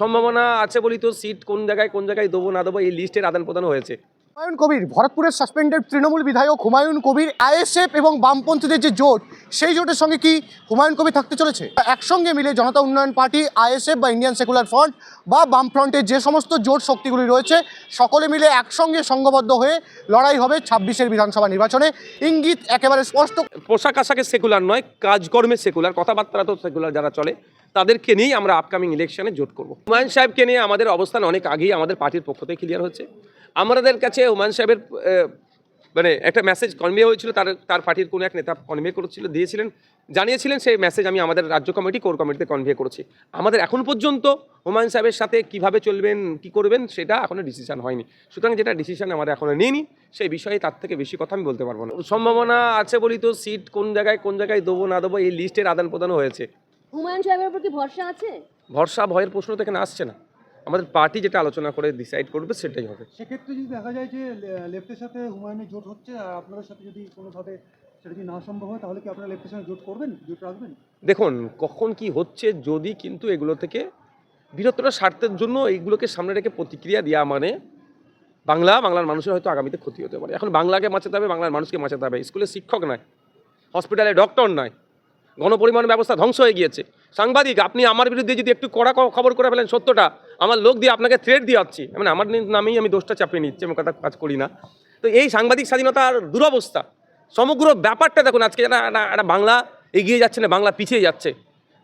সম্ভাবনা আছে বলি তো সিট কোন জায়গায় কোন জায়গায় দেবো না দেবো এই লিস্টের আদান প্রদান হয়েছে। হুমায়ুন কবির ভরতপুরের সাসপেন্ডেড তৃণমূল বিধায়ক হুমায়ুন কবির আইএসএফ এবং বামপন্থীদের যে জোট সেই জোটের সঙ্গে কি হুমায়ুন কবির থাকতে চলেছে? একসঙ্গে মিলে জনতা উন্নয়ন পার্টি আইএসএফ বা ইন্ডিয়ান সেকুলার ফ্রন্ট বা বামফ্রন্টের যে সমস্ত জোট শক্তিগুলি রয়েছে সকলে মিলে একসঙ্গে সংঘবদ্ধ হয়ে লড়াই হবে ছাব্বিশের বিধানসভা নির্বাচনে। ইঙ্গিত একেবারে স্পষ্ট। পোশাক আশাকে সেকুলার নয় কাজকর্মে সেকুলার কথাবার্তা তো সেকুলার যারা চলে। তাদেরকে নিয়েই আমরা আপকামিং ইলেকশনে জোট করব। হুমায়ুন সাহেবকে নিয়ে আমাদের অবস্থান অনেক আগেই আমাদের পার্টির পক্ষ থেকে ক্লিয়ার হচ্ছে। আমাদের কাছে হুমায়ুন সাহেবের মানে একটা মেসেজ কনভে হয়েছিল, তার তার পার্টির কোনো এক নেতা কনভে করেছিল, দিয়েছিলেন, জানিয়েছিলেন, সেই মেসেজ আমি আমাদের রাজ্য কমিটি কোর কমিটিতে কনভে করেছি। আমাদের এখন পর্যন্ত হুমায়ুন সাহেবের সাথে কীভাবে চলবেন, কি করবেন, সেটা এখনও ডিসিশন হয়নি। সুতরাং যেটা ডিসিশন আমাদের এখনও নিইনি, সেই বিষয়ে তার থেকে বেশি কথা আমি বলতে পারব না। সম্ভাবনা আছে বলি তো সিট কোন জায়গায় কোন জায়গায় দেবো, না দেবো, এই লিস্টের আদান প্রদান হয়েছে। হুমায়ুন সাহেবের উপর কি ভরসা আছে? ভরসা ভয়ের প্রশ্ন তো এখানে আসছে না। আমাদের পার্টি যেটা আলোচনা করে ডিসাইড করবে সেটাই হবে। সেক্ষেত্রে যদি দেখা যায় যে লেফটের সাথে হুমায়ুনের জোট হচ্ছে আর আপনাদের সাথে যদি কোনোভাবে সেটা যদি না সম্ভব হয় তাহলে কি আপনারা লেফটের সঙ্গে জোট করবেন? জোট রাখবেন? দেখুন কখন কি হচ্ছে যদি কিন্তু এগুলো থেকে বৃহত্তর স্বার্থের জন্য এইগুলোকে সামনে রেখে প্রতিক্রিয়া দেওয়া মানে বাংলা বাংলার মানুষের হয়তো আগামীতে ক্ষতি হতে পারে। এখন বাংলাকে বাঁচাতে হবে বাংলার মানুষকে বাঁচাতে হবে। স্কুলে শিক্ষক নয় হসপিটালে ডক্টর নয় গণপরিবহন ব্যবস্থা ধ্বংস হয়ে গিয়েছে। সাংবাদিক আপনি আমার বিরুদ্ধে যদি একটু কড়া খবর করে ফেলেন সত্যটা আমার লোক দিয়ে আপনাকে থ্রেট দিয়ে যাচ্ছি। মানে আমার নামেই আমি দোষটা চাপিয়ে নিচ্ছি আমি কথা কাজ করি না। তো এই সাংবাদিক স্বাধীনতার দুরবস্থা সমগ্র ব্যাপারটা দেখুন আজকে যারা একটা- একটা বাংলা এগিয়ে যাচ্ছে না বাংলা পিছিয়ে যাচ্ছে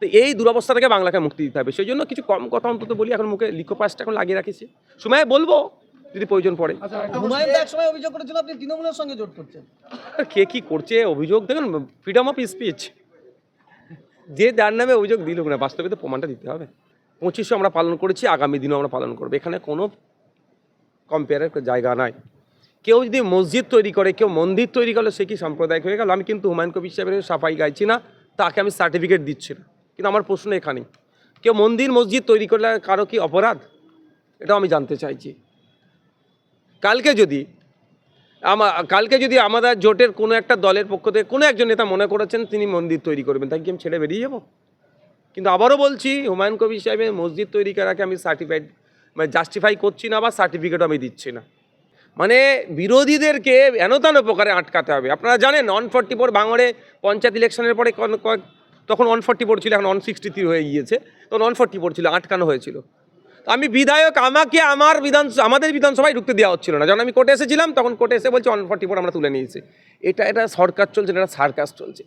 তো এই দুরবস্থা থেকে বাংলাকে মুক্তি দিতে হবে। সেই জন্য কিছু কম কথা অন্তত বলি এখন মুখে লিখো পাসটা এখন লাগিয়ে রাখিছি। সময় বলব যদি প্রয়োজন পড়ে। আচ্ছা একটা হুমায়ুন দা একসময় অভিযোগ করেছিল আপনি তৃণমূলের সঙ্গে জোট করছেন। কে কি করছে অভিযোগ? দেখুন ফ্রিডম অফ স্পিচ যে যার নামে অভিযোগ দিল না বাস্তবে তো প্রমাণটা দিতে হবে। পঁচিশশো আমরা পালন করেছি, আগামী দিনও আমরা পালন করব। এখানে কোনো কম্পেয়ারের জায়গা নাই। কেউ যদি মসজিদ তৈরি করে, কেউ মন্দির তৈরি করলে, সে কি সাম্প্রদায়িক হয়ে গেল? আমি কিন্তু হুমায়ুন কবির সাহেবের সাফাই গাইছি না, তাকে আমি সার্টিফিকেট দিচ্ছি না। কিন্তু আমার প্রশ্ন এখানেই, কেউ মন্দির মসজিদ তৈরি করলে কারও কি অপরাধ? এটাও আমি জানতে চাইছি। কালকে যদি আমা, কালকে যদি আমাদের জোটের কোনো একটা দলের পক্ষ থেকে কোনো একজন নেতা মনে করেছেন, তিনি মন্দির তৈরি করবেন। তাকে কি আমি ছেড়ে বেরিয়ে যাব? কিন্তু আবারও বলছি, হুমায়ুন কবির সাহেবের মসজিদ তৈরি করাকে আমি সার্টিফাইড মানে জাস্টিফাই করছি না বা সার্টিফিকেটও আমি দিচ্ছি না। মানে বিরোধীদেরকে এনতান প্রকারে আটকাতে হবে। আপনারা জানেন ওয়ান ফর্টি ফোর বাংলারে পঞ্চায়েত ইলেকশনের পরে তখন ওয়ান ফর্টি ফোর ছিল, এখন ওয়ান সিক্সটি থ্রি হয়ে গিয়েছে। তখন ওয়ান ফর্টি ফোর ছিল, আটকানো হয়েছিল। আমি বিধায়ক, আমাকে আমার বিধান আমাদের বিধানসভায় ঢুকতে দেওয়া হচ্ছিল না। যখন আমি কোর্টে এসেছিলাম, তখন কোর্টে এসে বলছে অন ফর্টি ফোর আমরা তুলে নিয়েছি। এটা এটা সরকার চলছে এটা সার্কাস চলছে।